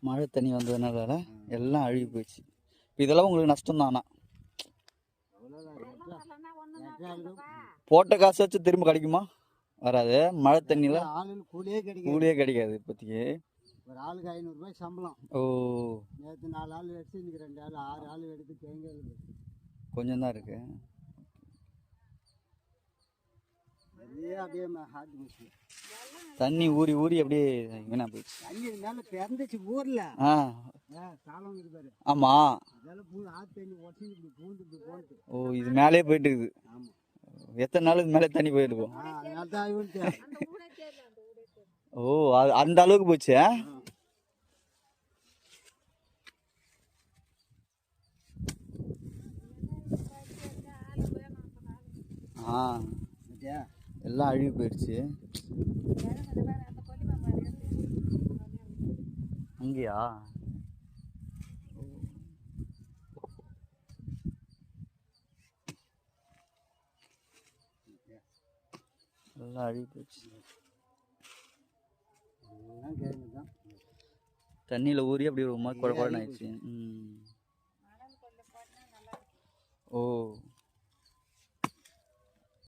மழை தண்ணி வந்ததுனால எல்லாம் அழுகி போயிடுச்சு. இதெல்லாம் உங்களுக்கு நஷ்டம் தானா போட்ட காசு வச்சு திரும்ப கிடைக்குமா? வராது. மழை தண்ணியில் கூலியே கிடைக்கும் கூலியே கிடைக்காது இப்போதைக்கு. ஒரு ஆளுக்கு ஐநூறுரூபாய் சம்பளம். ஓ. நேற்று நாலு ஆள் எடுத்து இன்னைக்கு ரெண்டு ஆள் ஆறு ஆள் எடுத்து தேங்காய் கொஞ்சம் தான் இருக்கு. அப்படியே ஹார்ட் தண்ணி ஊறி ஊறி அப்படியே வீணா போயிடுச்சு. தண்ணி மேலே பிறந்துச்சு ஊர்ல காலம் ஆமாம் ஓ இது மேலே போயிட்டு இருக்குது ஆமாம் எத்தனை நாள் இது மேலே தண்ணி போயிருக்கும் ஓ அது அந்த அளவுக்கு போச்சு ஆ? எல்லாம் அழுகி போயிடுச்சு அங்கேயா? எல்லாம் அழுகி போயிடுச்சு தண்ணியில் ஊறி அப்படி ஒரு மாதிரி குழப்பம் ஆயிடுச்சு. ம்.